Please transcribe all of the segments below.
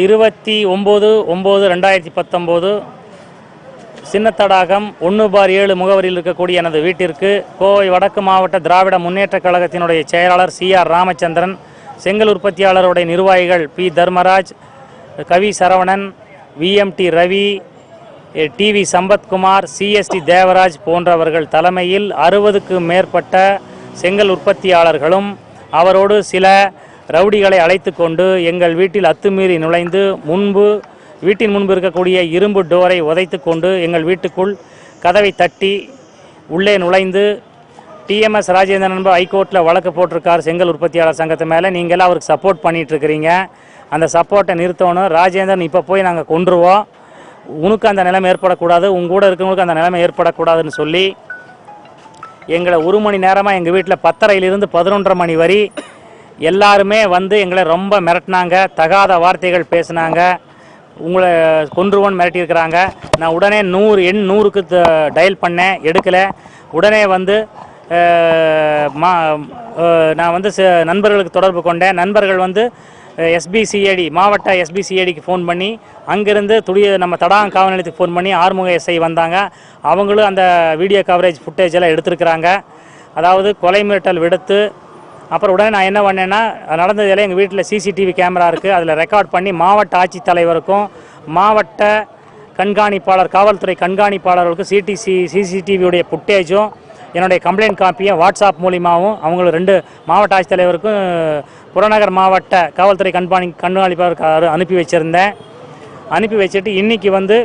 இருபத்தி ஒம்பது ஒம்பது ரெண்டாயிரத்தி பத்தொம்போது சின்னத்தடாகம் ஒன்று பார் ஏழு முகவரியில் இருக்கக்கூடிய எனது வீட்டிற்கு கோவை வடக்கு மாவட்ட திராவிட முன்னேற்றக் கழகத்தினுடைய செயலாளர் சி ஆர் ராமச்சந்திரன் செங்கல் உற்பத்தியாளருடைய நிர்வாகிகள் P Dharmaraj Kavi Saravanan VMT Ravi TV Sampathkumar CST Devaraj போன்றவர்கள் தலைமையில் அறுபதுக்கு மேற்பட்ட செங்கல் உற்பத்தியாளர்களும் அவரோடு சில ரவுடிகளை அழைத்து கொண்டு எங்கள் வீட்டில் அத்துமீறி நுழைந்து முன்பு வீட்டின் முன்பு இருக்கக்கூடிய இரும்பு டோரை உதைத்து கொண்டு எங்கள் வீட்டுக்குள் கதவை தட்டி உள்ளே நுழைந்து டிஎம்எஸ் ராஜேந்திரன் என்பவர் ஹைகோர்ட்டில் வழக்கு போட்டிருக்கார் செங்கல் உற்பத்தியாளர் சங்கத்து மேலே. நீங்களாம் அவருக்கு சப்போர்ட் பண்ணிகிட்ருக்கிறீங்க அந்த சப்போர்ட்டை நிறுத்தணும். ராஜேந்திரன் இப்போ போய் நாங்கள் கொன்றுவோம். உனக்கு அந்த நிலைமை ஏற்படக்கூடாது. உங்க கூட இருக்கவங்களுக்கு அந்த நிலைமை ஏற்படக்கூடாதுன்னு சொல்லி எங்களை ஒரு மணி நேரமாக எங்கள் வீட்டில் பத்தரையிலிருந்து பதினொன்றரை மணி வரை எல்லாருமே வந்து எங்களை ரொம்ப மிரட்டினாங்க தகாத வார்த்தைகள் பேசினாங்க உங்களை கொன்றுவோன்னு மிரட்டியிருக்கிறாங்க. நான் உடனே நூறு எண் நூறுக்கு டயல் பண்ணேன் எடுக்கலை. உடனே வந்து மா நான் வந்து ச- நண்பர்களுக்கு தொடர்பு கொண்டேன். நண்பர்கள் வந்து எஸ்பிசிஐடி மாவட்ட எஸ்பிசிஐடிக்கு ஃபோன் பண்ணி அங்கேருந்து துடிய நம்ம தடாகம் காவல் நிலையத்துக்கு ஃபோன் பண்ணி ஆறுமுக எஸ்ஐ வந்தாங்க. அவங்களும் அந்த வீடியோ கவரேஜ் ஃபுட்டேஜ் எல்லாம் எடுத்திருக்கிறாங்க. அதாவது கொலை மிரட்டல் விடுத்து அப்புறம் உடனே நான் என்ன பண்ணேன்னா நடந்ததில் எங்கள் வீட்டில் சிசிடிவி கேமரா இருக்குது அதில் ரெக்கார்ட் பண்ணி மாவட்ட ஆட்சித்தலைவருக்கும் மாவட்ட கண்காணிப்பாளர் காவல்துறை கண்காணிப்பாளர்களுக்கும் சிடிசி சிசிடிவியுடைய ஃபுட்டேஜும் என்னுடைய கம்ப்ளைண்ட் காப்பியும் வாட்ஸ்அப் மூலியமாகவும் அவங்களுக்கு ரெண்டு மாவட்ட ஆட்சித்தலைவருக்கும் புறநகர் மாவட்ட காவல்துறை கண்காணி கண்காணிப்பாளருக்கு அனுப்பி வச்சுருந்தேன். அனுப்பி வச்சுட்டு இன்றைக்கி வந்து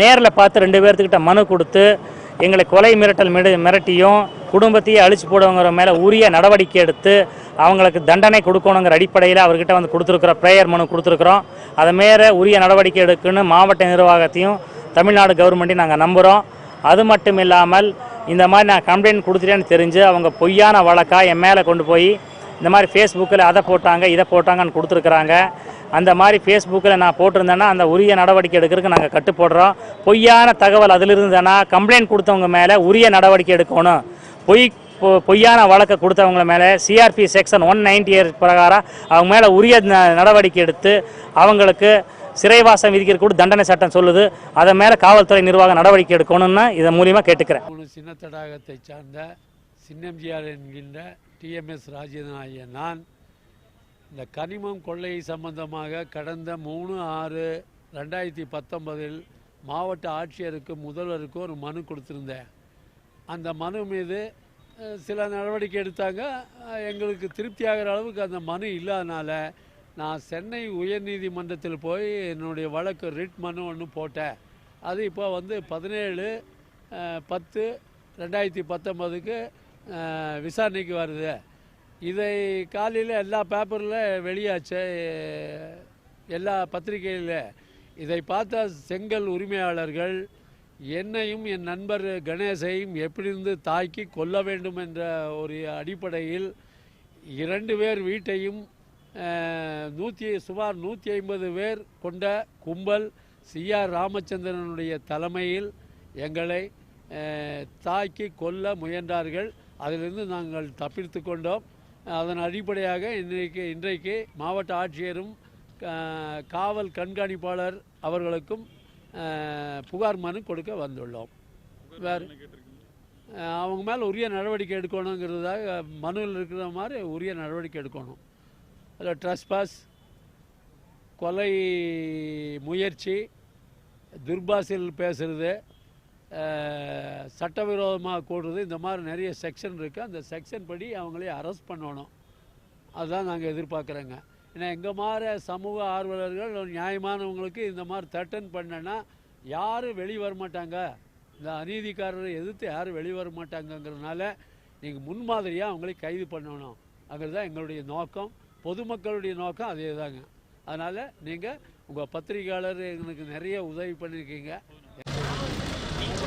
நேரில் பார்த்து ரெண்டு பேர்த்துக்கிட்ட மனு கொடுத்து எங்களை கொலை மிரட்டல் மிட மிரட்டியும் குடும்பத்தையே அழிச்சு போடுவங்கிற மேலே உரிய நடவடிக்கை எடுத்து அவங்களுக்கு தண்டனை கொடுக்கணுங்கிற அடிப்படையில் அவர்கிட்ட வந்து கொடுத்துருக்குற ப்ரேயர் மனு கொடுத்துருக்குறோம். அதை மேலே உரிய நடவடிக்கை எடுக்குன்னு மாவட்ட நிர்வாகத்தையும் தமிழ்நாடு கவர்மெண்ட்டையும் நாங்கள் நம்புகிறோம் அது மட்டும் இல்லாமல் இந்த மாதிரி நான் கம்ப்ளைண்ட் கொடுத்துட்டேன்னு தெரிஞ்சு அவங்க பொய்யான வழக்காக என் மேலே கொண்டு போய் இந்த மாதிரி ஃபேஸ்புக்கில் அதை போட்டாங்க இதை போட்டாங்கன்னு கொடுத்துருக்குறாங்க. அந்த மாதிரி ஃபேஸ்புக்கில் நான் போட்டிருந்தேன்னா அந்த உரிய நடவடிக்கை எடுக்கிறதுக்கு நாங்கள் கட்டு போடுறோம் பொய்யான தகவல் அதில் இருந்தேன்னா கம்ப்ளைண்ட் கொடுத்தவங்க மேலே உரிய நடவடிக்கை எடுக்கணும். பொய் பொ- பொய்யான வழக்கை கொடுத்தவங்க மேலே சிஆர்பி செக்ஷன் ஒன் நைன்டி பிரகாரம் அவங்க மேலே உரிய ந- நடவடிக்கை எடுத்து அவங்களுக்கு சிறைவாசம் விதிக்கிற கூட தண்டனை சட்டம் சொல்லுது. அதை மேலே காவல்துறை நிர்வாகம் நடவடிக்கை எடுக்கணும்னு இதன் மூலியமாக கேட்டுக்கிறேன். சின்ன தடாகத்தை சார்ந்த சின்னம்ஜிஆர் என்கின்ற டிஎம்எஸ் ராஜேந்திரன் ஆகிய நான் இந்த கனிமம் கொள்ளை சம்பந்தமாக கடந்த மூணு ஆறு ரெண்டாயிரத்தி பத்தொன்பதில் மாவட்ட ஆட்சியருக்கு முதல்வருக்கும் ஒரு மனு கொடுத்துருந்தேன். அந்த மனு மீது சில நடவடிக்கை எடுத்தாங்க. எங்களுக்கு திருப்தியாகிற அளவுக்கு அந்த மனு இல்லாதனால நான் சென்னை உயர்நீதிமன்றத்தில் போய் என்னுடைய வழக்கு ரிட் மனு ஒன்று போட்டேன். அது இப்போ வந்து பதினேழு பத்து ரெண்டாயிரத்தி பத்தொம்பதுக்கு விசாரணைக்கு வருது. இதை காலையில் எல்லா பேப்பரில் வெளியாச்சு. எல்லா பத்திரிகையில். இதை பார்த்த செங்கல் உரிமையாளர்கள் என்னையும் என் நண்பர் கணேசையும் எப்படி இருந்து தாக்கி கொல்ல வேண்டும் என்ற ஒரு அடிப்படையில் இரண்டு பேர் வீட்டையும் நூற்றி சுமார் நூற்றி ஐம்பது பேர் கொண்ட கும்பல் சிஆர் ராமச்சந்திரனுடைய தலைமையில் எங்களை தாக்கி கொல்ல முயன்றார்கள். அதிலிருந்து நாங்கள் தப்பித்து கொண்டோம். அதன் அடிப்படையாக இன்றைக்கு இன்றைக்கு மாவட்ட ஆட்சியரும் காவல் கண்காணிப்பாளர் அவர்களுக்கும் புகார் மனு கொடுக்க வந்துள்ளோம். வேறு அவங்க மேலே உரிய நடவடிக்கை எடுக்கணுங்கிறதாக மனுவில் இருக்கிற மாதிரி உரிய நடவடிக்கை எடுக்கணும். அதில் ட்ரஸ்பாஸ் கொலை முயற்சி துர்பாசில் பேசுறது அஹ், சட்டவிரோதமாக கூடுறது. இந்த மாதிரி நிறைய செக்ஷன் இருக்குது அந்த செக்ஷன் படி அவங்களே அரெஸ்ட் பண்ணணும். அதுதான் நாங்கள் எதிர்பார்க்குறோங்க. ஏன்னா எங்கள் மாதிரி சமூக ஆர்வலர்கள் நியாயமானவங்களுக்கு இந்த மாதிரி தட்டன் பண்ணனா யாரும் வெளியே வர மாட்டாங்க? இந்த அநீதிக்காரரை எதிர்த்து யாரும் வெளியே வரமாட்டாங்கங்கிறதுனால நீங்கள் முன்மாதிரியாக அவங்களை கைது பண்ணணும். அங்கிறது தான் எங்களுடைய நோக்கம். பொதுமக்களுடைய நோக்கம் அதே தாங்க அதனால் நீங்கள் உங்கள் பத்திரிகையாளர் எங்களுக்கு நிறைய உதவி பண்ணியிருக்கீங்க.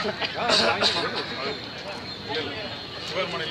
சிவருமனையில்